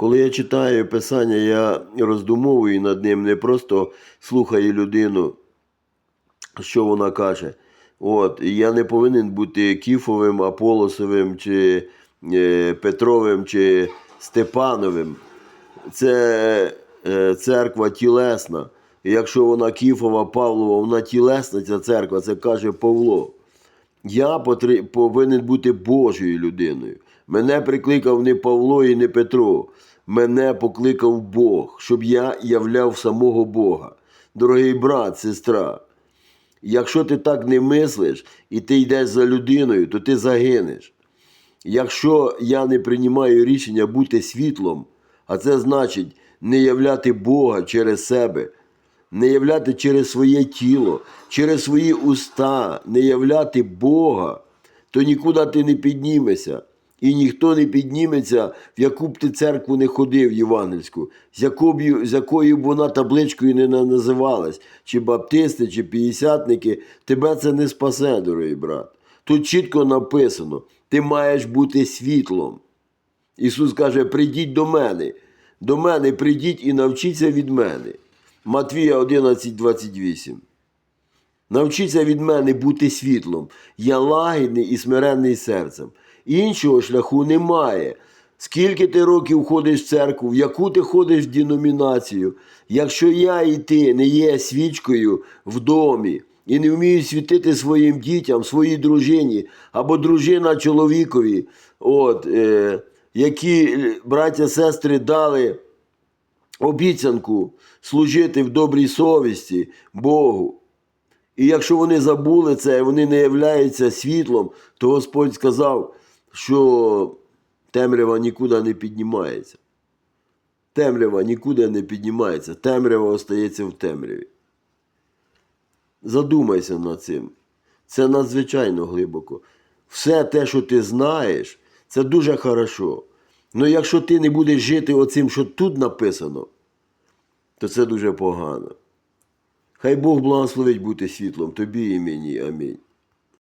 Коли я читаю Писання, я роздумовую над ним, не просто слухаю людину, що вона каже. От, я не повинен бути Кіфовим, Аполосовим, чи е, Петровим, чи Степановим. Це е, церква тілесна. Якщо вона Кіфова, Павлова, вона тілесна, ця церква, це каже Павло. Я повинен бути Божою людиною. Мене прикликав не Павло і не Петро. Мене покликав Бог, щоб я являв самого Бога. Дорогий брат, сестра, якщо ти так не мислиш і ти йдеш за людиною, то ти загинеш. Якщо я не приймаю рішення бути світлом, а це значить не являти Бога через себе, не являти через своє тіло, через свої уста, не являти Бога, то нікуди ти не піднімешся. І ніхто не підніметься, в яку б ти церкву не ходив євангельську, з, якою, з якою б вона табличкою не називалась, чи баптисти, чи п'ятдесятники, тебе це не спасе, дорогий брат. Тут чітко написано: ти маєш бути світлом. Ісус каже: прийдіть до мене, до мене прийдіть і навчіться від мене. Матвія 11, 28. Навчіться від мене бути світлом. Я лагідний і смиренний серцем. Іншого шляху немає. Скільки ти років ходиш в церкву, в яку ти ходиш в деномінацію, якщо я і ти не є свічкою в домі і не вмію світити своїм дітям, своїй дружині або дружина чоловікові, от, е, які е, браття сестри дали обіцянку служити в добрій совісті Богу. І якщо вони забули це, вони не являються світлом, то Господь сказав, що темрява нікуди не піднімається. Темрява нікуди не піднімається, темрява остається в темряві. Задумайся над цим. Це надзвичайно глибоко. Все те, що ти знаєш, це дуже хорошо. Але якщо ти не будеш жити оцим, що тут написано, то це дуже погано. Хай Бог благословить бути світлом тобі і мені. Амінь.